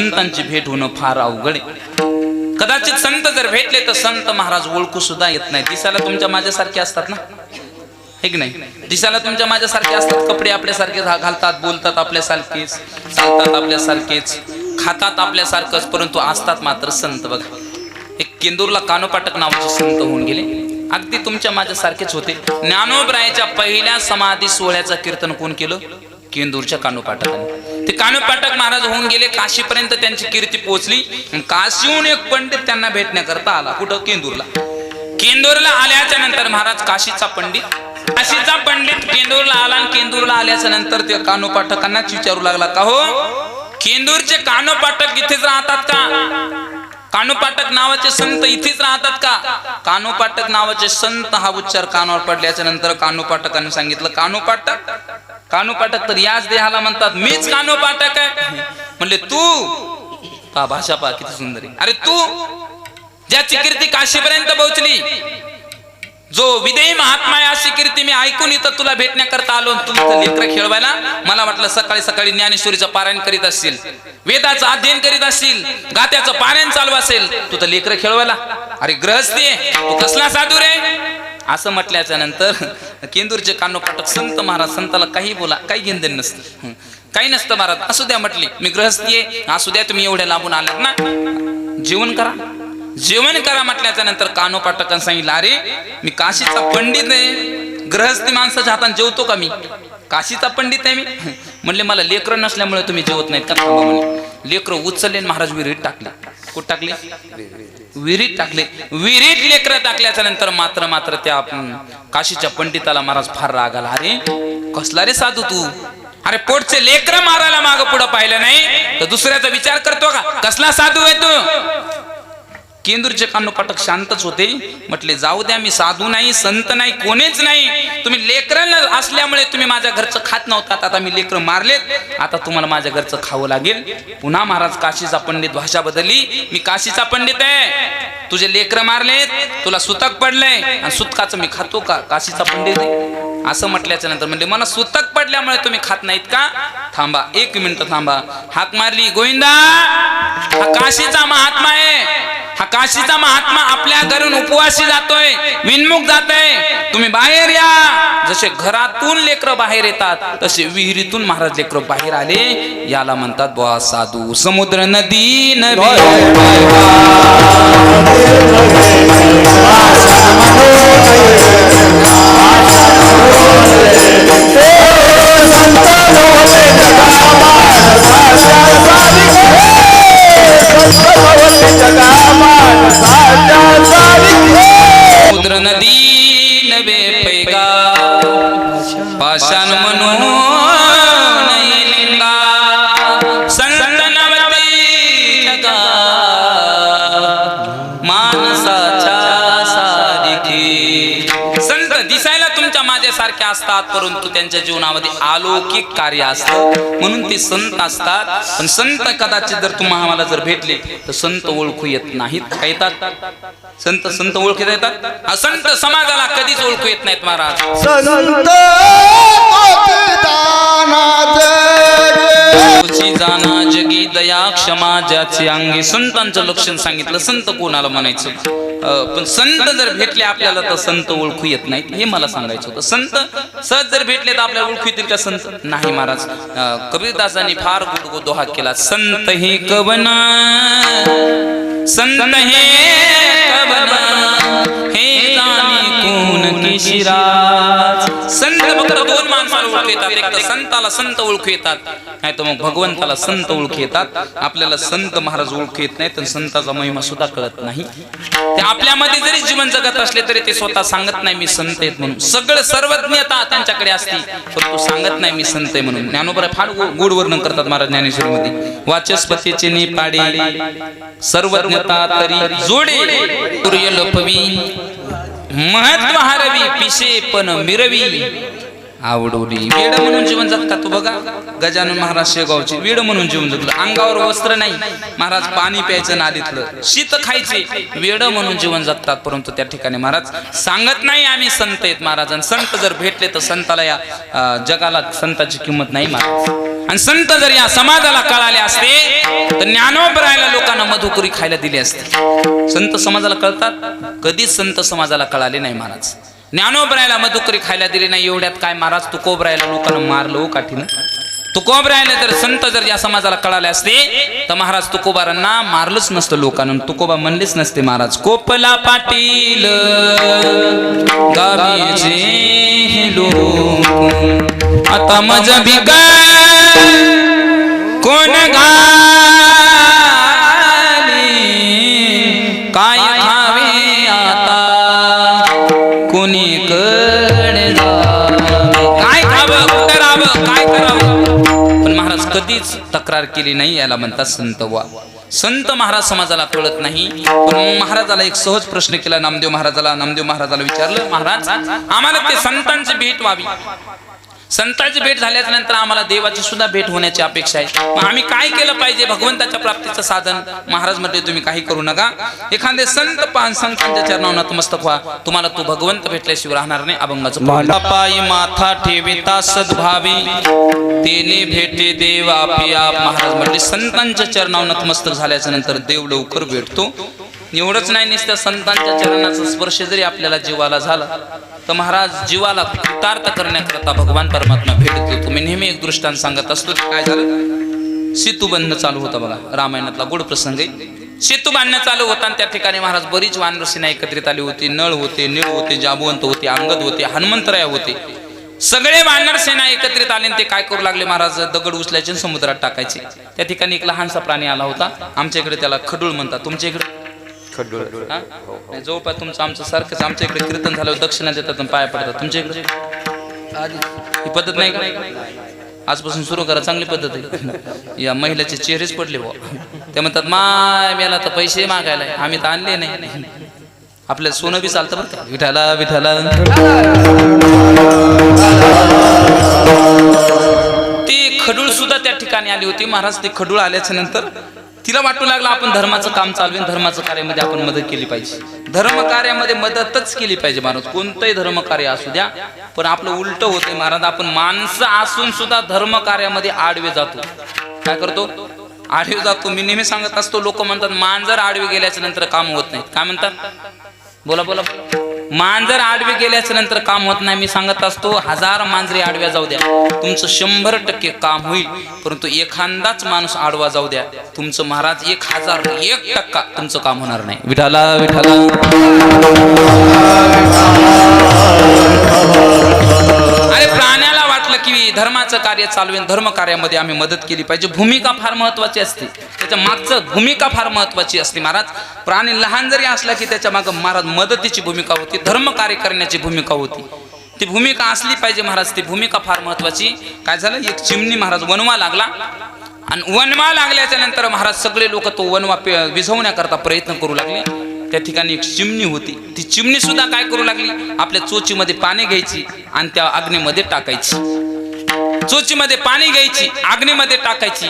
संतांची भेट होणं फार अवघड आहे. कदाचित संत जर भेटले तर संत महाराज ओळखू सुद्धा येत नाही दिसायला तुमच्या माझ्यासारखे असतात ना? हे की नाही? दिसायला तुमच्या माझ्यासारखे असतात कपडे आपल्यासारखे घालतात बोलतात आपल्यासारखेच चालतात आपल्यासारखेच खातात आपल्यासारखंच परंतु असतात मात्र संत बघा. एक केंदूरला कानोपाटक नावाचे संत होऊन गेले. अगदी तुमच्या माझ्यासारखेच होते. ज्ञानोबरायाच्या पहिल्या समाधी सोहळ्याचं कीर्तन कोण केलं? केंदूरच्या कानोपाटकाने. ते कानोपाटक महाराज होऊन गेले काशीपर्यंत त्यांची कीर्ती पोहोचली. काशीहून एक पंडित त्यांना भेटण्याकरता आला कुठं? केंदूरला. केंदूरला आल्याच्यानंतर महाराज काशीचा पंडित. काशीचा पंडित केंदूरला आला आणि केंदूरला आल्याच्यानंतर ते कानोपाठकांनाच विचारू लागला का हो? केंदूरचे कानोपाठक इथेच राहतात का? कानोपाटक नावाचे संत इथेच राहतात का? कानोपाटक नावाचे संत हा उच्चार कानावर पडल्याच्या नंतर कानोपाटकांनी सांगितलं कानोपाटक कानोपाटक तर याच देहाला म्हणतात मीच कानोपाटक आहे. म्हणले तू? पा भाषा पा किती सुंदर अरे तू ज्याची कीर्ती काशीपर्यंत पोहोचली जो विदेही महात्मा आहे अशी कीर्ती मी ऐकून इथं तुला भेटण्याकरता आलो तुमचं लेकर खेळवायला मला वाटलं सकाळी सकाळी ज्ञानेश्वरीचं पारायण करीत असतील वेदाचं अध्ययन करीत असतील गात्याचं पारायण चालू असेल तू तर लेकर खेळवायला. अरे ग्रहस्थी आहे तू कसला साधू रे? असं म्हटल्याच्या नंतर केंदूरचे कानोपाटक संत महाराज संताला काही बोला काही घेण देण नसतं काही नसतं महाराज. असू द्या म्हटली मी ग्रहस्थी आहे. असू द्या तुम्ही एवढ्या लांबून आलात ना. जेवण करा. जेवण करा म्हटल्याच्या नंतर कानोपाटकांनी सांगितलं अरे मी काशीचा पंडित आहे ग्रहस्थी माणसाच्या हातात जेवतो का मी? काशीचा पंडित आहे मी. म्हणले मला लेकरं नसल्यामुळे तुम्ही जेवत नाहीत का? थांबा म्हणे लेकरं उचलले महाराज विहिरीत टाकले. कुठं टाकले? विहिरीत टाकले. विहिरीत लेकरं टाकल्याच्या नंतर मात्र मात्र त्या काशीच्या पंडिताला महाराज फार राग आला. अरे कसला रे साधू तू? अरे पोटचे लेकर मारायला माग पुढं पाहिलं नाही तर दुसऱ्याचा विचार करतो का? कसला साधू आहे तू? केंदूरचे कानोपाटक शांतच होते. म्हटले जाऊ द्या मी साधू नाही संत नाही कोणीच नाही. तुम्ही लेकरांना असल्यामुळे तुम्ही माझ्या घरचं खात नव्हतात आता मी लेकर मारलेत. आता तुम्हाला माझ्या घरचं खावं लागेल. पुन्हा महाराज काशीचा पंडित भाषा बदलली. मी काशीचा पंडित आहे. तुझे लेकर मारलेत. तुला सुतक पडलंय. आणि सुतकाचं मी खातो का? काशीचा पंडित असं म्हटल्याच्या नंतर म्हणजे मला सुतक पडल्यामुळे तुम्ही खात नाहीत का? थांबा एक मिनिट थांबा. हाक मारली गोविंदा. हा काशीचा महात्मा आहे. हा काशीचा महात्मा आपल्या घरून उपवासी जातोय विनमुख जातोय. तुम्ही बाहेर या. जसे घरातून लेकर बाहेर येतात तसे विहिरीतून महाराज लेकर बाहेर आले. याला म्हणतात बुवा साधू समुद्र नदी नवी परंतु त्यांच्या जीवनामध्ये अलौकिक कार्य असतं. म्हणून ते संत असतात. पण संत कदाचित जर तुम्हाला आम्हाला जर भेटले तर संत ओळखू येत नाहीत. येतात? संत संत ओळखू येतात असंत समाजाला कधीच ओळखू येत नाहीत महाराज. संत जाना जगी दया क्षमा ज्याचे अंगी संतांचं लक्षण सांगितलं संत कोणाला म्हणायचं? पण संत जर भेटले आपल्याला तर संत ओळखू येत नाहीत. हे मला सांगायचं होतं. संत सहज जर भेटले तर आपल्याला ओळखू येतील का संत? नाही महाराज. कबीरदासांनी फार गुड दोहा केला. संत हे कवना संत हे कवना हे जाणी शिराज संत फक्त दोन माणसाला ओळखू येतात. एक तर संताला संत ओळखू येतात. नाही तर मग भगवंताला संत ओळखू येतात. आपल्याला संत महाराज ओळखू येत नाही तर संताचा महिमा सुद्धा कळत नाही. ते आपल्यामध्ये जरी जीवन जगत असले तरी ते स्वतः सांगत नाही मी संत आहेत म्हणून. सगळं सर्वज्ञता त्यांच्याकडे असते परंतु सांगत नाही मी संत आहे म्हणून. ज्ञानोबर फार गोड वर्णन करतात महाराज ज्ञानेश्वरी मध्ये वाचस्पतीचे निपाडे सर्वज्ञता तरी जोडे सूर्य लोपवी. महत्त्व हरवी पिशे पण मिरवी. आवडवली वेड म्हणून जीवन जगता तू बघा. गजानन महाराज शेगावचे. वेड म्हणून जीवन जगलं. अंगावर वस्त्र नाही. महाराज पाणी प्यायचं नालीतलं शीत खायचे. वेड म्हणून जीवन जगतात परंतु त्या ठिकाणी महाराज सांगत नाही आम्ही संत आहेत महाराज. संत जर भेटले तर संताला या जगाला संताची किंमत नाही महाराज. आणि संत जर या समाजाला कळाले असते तर ज्ञानोबरायला लोकांना मधुकुरी खायला दिली असते. संत समाजाला कळतात? कधीच संत समाजाला कळाले नाही महाराज. ज्ञानोबरायला मधुकरी खायला दिली नाही एवढ्यात काय महाराज? तुकोबरायला लोकांना मारलं हो काठीनं. तुकोबरायला तर संत जर या समाजाला कळाले असते तर महाराज तुकोबारांना मारलंच नसतं लोकांना. तुकोबा म्हणलेच नसते महाराज कोपला पाटील आता मज भिका कोण घाली काय खावे आता? कोणी कडे काय खावं कुठं राहावं? काय करावं? पण महाराज कधीच तक्रार केली नाही याला म्हणतात संत वा. संत महाराज समाजाला कळत नाही. पण महाराजाला एक सहज प्रश्न केला नामदेव महाराजाला. नामदेव महाराजाला विचारलं महाराज आम्हाला ते संतांची भेट व्हावी. संतांची भेट झाल्याच्यानंतर आम्हाला देवाची सुद्धा भेट होण्याची अपेक्षा आहे. मग आम्ही काय केलं पाहिजे? भगवंताच्या प्राप्तीचं साधन महाराज म्हटले तुम्ही काही करू नका. एखादे संत पान संतांच्या चरणावर नतमस्तक व्हा. तुम्हाला तो भगवंत भेटल्याशिवाय राहणार नाही. अभंगाचं पाऊल. माथा ठेविता सद्भावी. तेने भेटे देवा पिया. महाराज म्हटले संतांच्या चरणावर नतमस्तक झाल्याच्यानंतर देव लवकर भेटतो. एवढंच नाही नुसत्या संतांच्या चरणाचा स्पर्श जरी आपल्याला जीवाला झाला तर महाराज जीवाला कृतार्थ करण्याकरता भगवान परमात्मा भेट देतो मी नेहमी एक दृष्टांत सांगत असतो काय झालं? सेतू बांधणं चालू होता बघा. रामायणातला गोड प्रसंग सेतू बांधणं चालू होता आणि त्या ठिकाणी महाराज बरीच वानरसेना एकत्रित आली होती. नळ होते निळ होते जाबुवंत होते अंगद होते हनुमंतराय होते. सगळे वानर सेना एकत्रित आले आणि ते काय करू लागले महाराज? दगड उचलायचे समुद्रात टाकायचे. त्या ठिकाणी एक लहानसा प्राणी आला होता. आमच्या इकडे त्याला खडूळ म्हणतात. तुमच्या इकडे नाही, जवळपास तुमचं आमचं सारखंच आमच्या इकडे कीर्तन झाल्यावर दक्षिणा देतात पाया पडतात. तुमच्या इकडे? ही पद्धत नाही का? आजपासून सुरू करा चांगली पद्धत आहे. या महिलाचे चेहरेच पडले बुवा. ते म्हणतात माय मेला तर पैसे मागायला. आम्ही तर आणले नाही. आपल्याला सोनं बी चालतं बरं का? विठाला विठाला ती खडूळ सुद्धा त्या ठिकाणी आली होती. महाराज ते खडूळ आल्याच्यानंतर तिला वाटू लागलं आपण धर्माचं काम चालवेन धर्माचं कार्यामध्ये आपण मदत केली पाहिजे. धर्म कार्यामध्ये मदतच केली पाहिजे महाराज कोणतंही धर्म कार्य असू द्या पण आपलं उलट होते महाराज आपण माणसं असून सुद्धा धर्म कार्यामध्ये आडवे जातो. काय करतो? आडवे जातो. मी नेहमी सांगत असतो लोक म्हणतात मांजर आडवे गेल्याच्यानंतर काम होत नाही काय म्हणतात? बोला बोला बोला. मांजर आडवे गेल्याच्यानंतर काम होत नाही. मी सांगत असतो हजार मांजरी आडव्या जाऊ द्या. तुमचं शंभर टक्के काम होईल परंतु एखादाच माणूस आडवा जाऊ द्या. तुमचं महाराज एक हजार एक टक्का तुमचं काम होणार नाही. विठाला विठाला अरे प्राण्या वाटलं की धर्माचं कार्य चालवेन धर्म कार्यामध्ये आम्ही मदत केली पाहिजे. भूमिका फार महत्वाची असते. त्याच्या मागचं भूमिका फार महत्वाची असते महाराज. प्राणी लहान जरी असला की त्याच्या मागं महाराज मदतीची भूमिका होती धर्म कार्य करण्याची भूमिका होती. ती भूमिका असली पाहिजे महाराज ती भूमिका फार महत्वाची. काय झालं? एक चिमणी महाराज वनवा लागला. आणि वनवा लागल्याच्या नंतर महाराज सगळे लोक तो वनवा पे- विझवण्याकरता प्रयत्न करू लागले. त्या ठिकाणी एक चिमणी होती. ती चिमणी सुद्धा काय करू लागली? आपल्या चोचीमध्ये पाणी घ्यायची आणि त्या अग्नीमध्ये टाकायची. चोचीमध्ये पाणी घ्यायची अग्नीमध्ये टाकायची.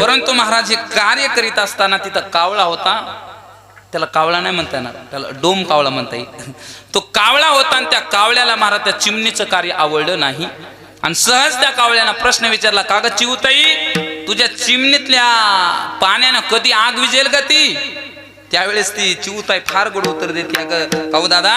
परंतु महाराज हे कार्य करीत असताना तिथं कावळा होता. त्याला कावळा नाही म्हणता येणार त्याला डोम कावळा म्हणता येईल. तो कावळा होता आणि त्या कावळ्याला महाराज त्या चिमणीचं कार्य आवडलं नाही. आणि सहज त्या कावळ्यानं प्रश्न विचारला का ग चिवताई तुझ्या चिमणीतल्या पाण्यानं कधी आग विजेल का ती? त्यावेळेस ती चिवताई फार गोड उत्तर देते. अगं काऊ दादा?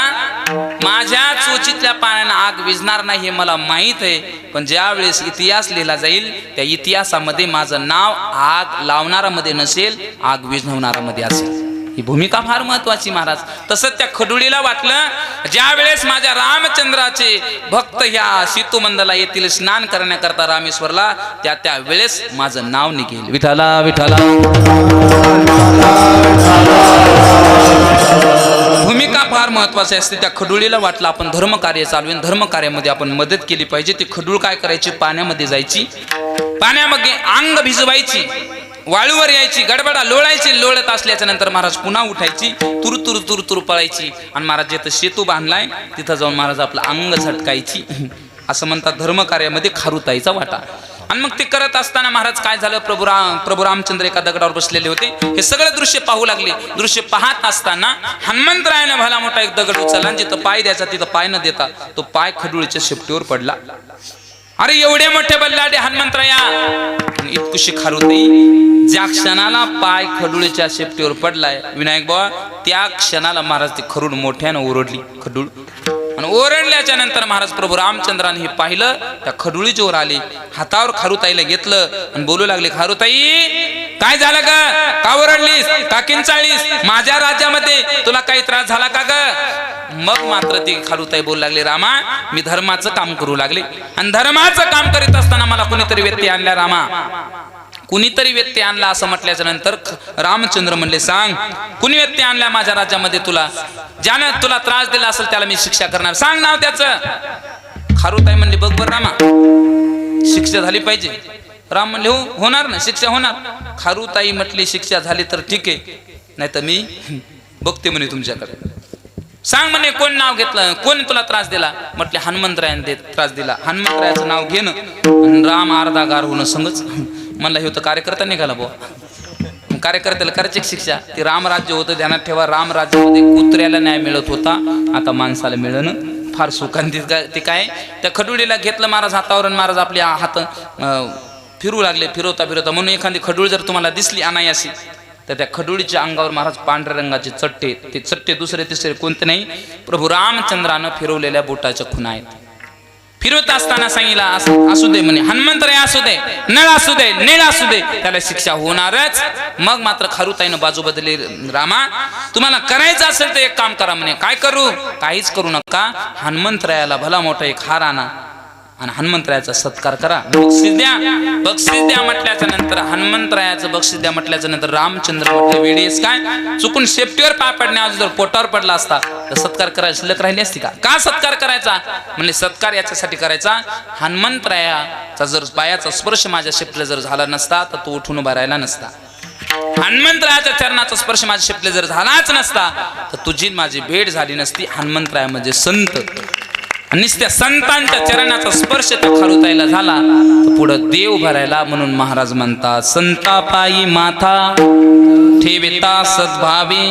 माझ्या चोचीतल्या पाण्यानं आग विझणार नाही हे मला माहीत आहे. पण ज्यावेळेस इतिहास लिहिला जाईल त्या इतिहासामध्ये माझं नाव आग लावणारामध्ये नसेल आग विझवणारामध्ये असेल. ही भूमिका फार महत्वाची महाराज. तसंच त्या खडुळीला वाटलं ज्या वेळेस माझ्या रामचंद्राचे भक्त ह्या सीतुमंदला येथील स्नान करण्याकरता रामेश्वरला त्या त्या वेळेस माझं नाव निघेल. विठाला विठाला भूमिका फार महत्वाची असते. त्या खडुळीला वाटलं आपण धर्मकार्य चालवेन धर्मकार्यामध्ये आपण मदत केली पाहिजे. ती खडूळ काय करायची? पाण्यामध्ये जायची. पाण्यामध्ये अंग भिजवायची. वाळूवर यायची गडबडा लोळायची लोळत असल्याच्या नंतर महाराज पुन्हा उठायची तुर तुर तुर तुर पळायची. आणि महाराज जिथं सेतू बांधलाय तिथं जाऊन महाराज आपलं अंग झटकायची. असं म्हणतात धर्मकार्यामध्ये खारुताईचा वाटा. आणि मग ते करत असताना महाराज काय झालं? प्रभू राम प्रभू रामचंद्र एका दगडावर बसलेले होते. हे सगळं दृश्य पाहू लागले. दृश्य पाहत असताना हनुमंतरायानं भला मोठा एक दगड उचलला आणि जिथं पाय द्यायचा तिथं पाय न देता तो पाय खडूळीच्या शेपटीवर पडला. अरे एवढे मोठे बल्लाडे हनुमंतराया. आणि इतकुशी खारुताई ज्या क्षणाला पाय खडूळच्या शेपटीवर पडलाय विनायक बाबा त्या क्षणाला महाराज ती खरुड मोठ्यानं ओरडली. खडूळ. आणि ओरडल्याच्या नंतर महाराज प्रभू रामचंद्राने हे पाहिलं त्या खडुळीच्या वर आले हातावर खारुताईला घेतलं आणि बोलू लागले खारुताई काय झालं का का ओरडलीस? का किंचाळीस माझ्या राज्यामध्ये तुला काही त्रास झाला का ग? मग मात्र ती खारुताई बोलू लागली रामा मी धर्माचं काम करू लागले आणि धर्माचं काम करीत असताना मला कुणीतरी व्यक्ती आणल्या रामा? कुणीतरी व्यक्ती आणला असं म्हटल्याच्या नंतर रामचंद्र म्हणले सांग कुणी व्यक्ती आणला माझ्या राज्यामध्ये तुला? ज्याने तुला त्रास दिला असेल त्याला मी शिक्षा करणार. सांग नाव त्याचं. खारुताई म्हणले बघ बर रामा शिक्षा झाली पाहिजे. राम म्हणले हो होणार ना शिक्षा होणार. खारुताई म्हटली शिक्षा झाली तर ठीक आहे नाही तर मी बघते म्हणे तुमच्याकडे. सांग म्हणे कोण नाव घेतलं कोण तुला त्रास दिला? म्हटले हनुमंतरायाने त्रास दिला. हनुमंतरायाचं नाव घेणं राम अर्धा गार होणं संगच म्हणला हे होतं कार्यकर्ता निघाला बुवा. कार्यकर्त्याला करायची शिक्षा. ती रामराज्य होतं ध्यानात ठेवा. रामराज्यामध्ये कुत्र्याला न्याय मिळत होता. आता माणसाला मिळणं फार सुखांती ते काय? त्या खडुळीला घेतलं महाराज हातावर महाराज आपले हात फिरू लागले. फिरवता फिरवता म्हणून एखादी खडूळ जर तुम्हाला दिसली अनायासी तर त्या खडुळीच्या अंगावर महाराज पांढऱ्या रंगाचे चट्टे ते चट्टे दुसरे तिसरे कोणते नाही? प्रभू रामचंद्रानं फिरवलेल्या बोटाच्या खुणा आहेत. फिरवत असताना सांगितला असू दे म्हणे. हनुमंतराय असू दे नळ असू दे नीळ असू दे त्याला शिक्षा होणारच. मग मात्र खारुताईनं बाजू बदलली. रामा तुम्हाला करायचं असेल तर एक काम करा म्हणे. काय करू? काहीच करू नका. हनुमंतरायाला भला मोठा एक हार आणा. आणि हनुमंतरायाचा सत्कार करा. बक्षीस द्या. बक्षीस द्या म्हटल्याच्या नंतर हनुमंतरायाचं बक्षीस द्या म्हटल्याच्या नंतर रामचंद्र म्हटले वेळेस काय? चुकून शेपटीवर पाय पडण्या जर पोटावर पडला असता तर सत्कार करायला शिल्लक राहिली असती का? का सत्कार करायचा? म्हणजे सत्कार याच्यासाठी करायचा. हनुमंतरायाचा जर पायाचा स्पर्श माझ्या शेपटीला जर झाला नसता तर तो उठून उभा राहिला नसता. हनुमंतरायाच्या चरणाचा स्पर्श माझ्या शेपटीला जर झालाच नसता तर तुझी माझी भेट झाली नसती. हनुमंतराया म्हणजे संत. नुसत्या संतांच्या चरणाचा स्पर्श त्या खारुताईला झाला तर पुढं देव भरायला म्हणून महाराज म्हणतात संतापाई माथा ठेविता सद्भावी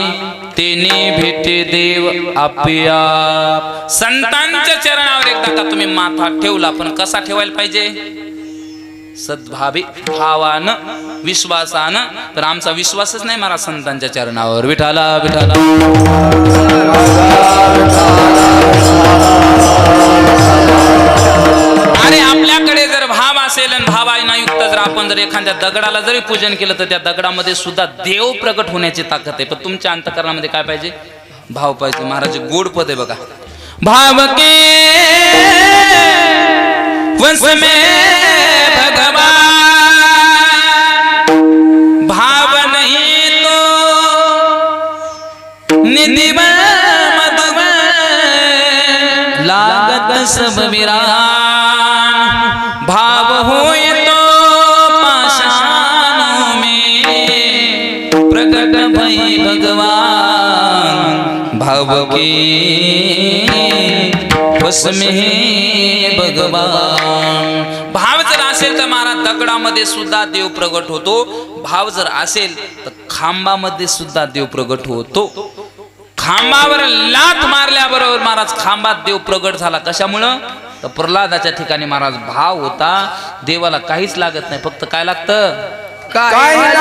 तेने भेटे देव आपिया संतांच्या चरणावर एकदा का तुम्ही माथा ठेवला पण कसा ठेवायला पाहिजे? सद्भावी भावानं विश्वासानं. तर आमचा विश्वासच नाही मला संतांच्या चरणावर. विठाला विठाला अरे आपल्याकडे जर भाव असेल आणि भावाना युक्त जर आपण जर एखाद्या दगडाला जरी पूजन केलं तर त्या दगडामध्ये सुद्धा देव प्रकट होण्याची ताकद आहे. पण तुमच्या अंतकरणामध्ये काय पाहिजे? भाव पाहिजे. महाराज गोड पद आहे बघा. भाव के वंश में भगवान। भाव नहीं तो निधि लागत सब विरान। भाव होए तो पाषाणों में प्रकट भई भगवान। भाव के वश में है भगवान। दगडामध्ये सुद्धा देव प्रगट होतो. भाव जर असेल तर खांबामध्ये सुद्धा देव प्रगट होतो. खांबावर लात मारल्याबरोबर महाराज खांबात देव प्रगट झाला. कशामुळं? तर प्रल्हादाच्या ठिकाणी महाराज भाव होता. देवाला काहीच लागत नाही. फक्त काय लागतं? काय न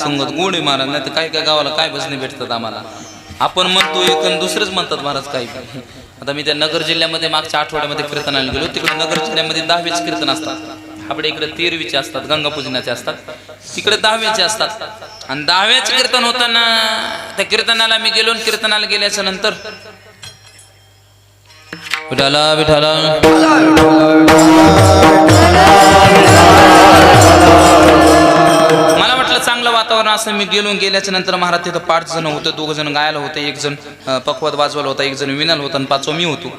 संगत गोड आहे महाराज नाही तर काय काय गावाला काय भजने भेटतात आम्हाला. आपण म्हणतो एक आणि दुसरेच म्हणतात महाराज काही काही. आता मी त्या नगर जिल्ह्यामध्ये मागच्या आठवड्यामध्ये कीर्तनाला गेलो तिकडे नगर जिल्ह्यामध्ये दहावीच कीर्तन असतात. आपल्या इकडे तेरवीचे असतात गंगापूजनाचे असतात. तिकडे दहावीचे असतात. आणि दहाव्याचे कीर्तन होताना त्या कीर्तनाला मी गेलो आणि कीर्तनाला गेल्याच्यानंतर विठाला विठाला वातावरण असं मी गेलो गेल्याच्यानंतर महाराज तिथं पाच जण होतं दोघ जण गायला होते एक जण पकवत वाजवायला होता एक जण विनाल होता आणि पाचवा मी होतो.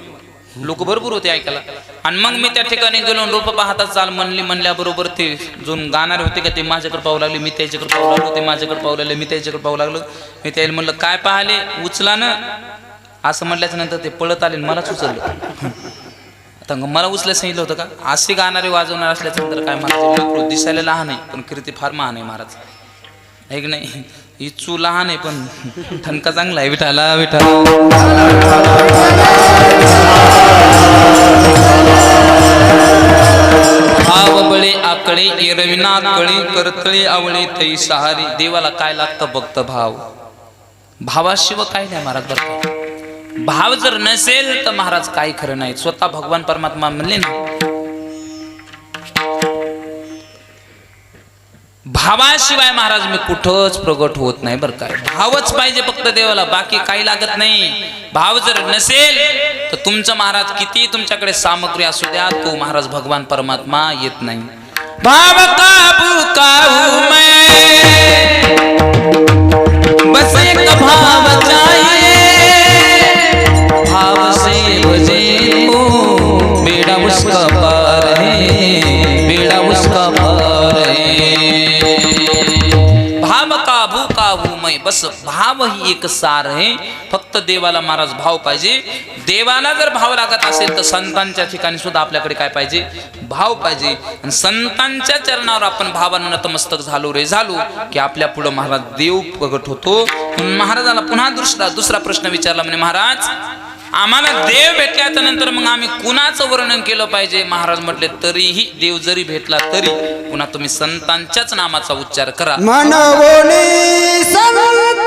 लोक भरपूर होते ऐकायला. आणि मग मी त्या ठिकाणी गेलो लोक रोप पाहता चाल म्हणली म्हणल्याबरोबर ते जो गाणारे होते का ते माझ्याकडे पाहू लागले मी त्याच्याकडे पाहू लागलो ते माझ्याकडे पाहू लागले मी त्याच्याकडे पाहू लागलो. मी त्याला म्हणलं काय पाहिले? उचला ना. असं म्हटल्याच्या नंतर ते पळत आले मलाच उचललं. आता मग मला उचलायला सांगितलं होतं का? असे गाणारे वाजवणार असल्याच्या नंतर काय महाराज दिसायला लहान आहे पण कीर्ती फार महान आहे महाराज. ऐक नाही नाही चू लहान आहे पण ठणका चांगला आहे विठाला विठाला भाव बळे आकडे एरविना कळी करतळे आवळे तई सहारी देवाला काय लागतं भक्त भाव? भावाशिव काय नाही महाराज बरं भाव जर नसेल तर महाराज काय खरं नाही. स्वतः भगवान परमात्मा म्हणले ना भावाशिवाय महाराज मी कुठंच प्रगट होत नाही बरं काय भावच पाहिजे फक्त देवाला बाकी काही लागत नाही. भाव जर नसेल तर तुमचं महाराज किती तुमच्याकडे सामग्री असू द्या तो महाराज भगवान परमात्मा येत नाही. भाव काबू काहू मैं? बस एक भाव चाहिए। भाव से बेड़ा उसका पार है। बेड़ा उसका पार बस भाव ही एक सार आहे फक्त देवाला महाराज भाव पाहिजे। देवाला जर भाव लागत असेल तर संतांच्या ठिकाणी सुद्धा आपल्याकडे काय पाहिजे? भाव पाहिजे. आणि संतांच्या चरणावर आपण भावानं नतमस्तक झालो रे झालो की आपल्या पुढं महाराज देव प्रगट होतो. महाराजाला पुन्हा दुसरा दुसरा प्रश्न विचारला म्हणे महाराज आम्हाला देव भेटल्याच्या नंतर मग आम्ही कुणाचं वर्णन केलं पाहिजे? महाराज म्हटले तरीही देव जरी भेटला तरी पुन्हा तुम्ही संतांच्याच नामाचा उच्चार करा. संत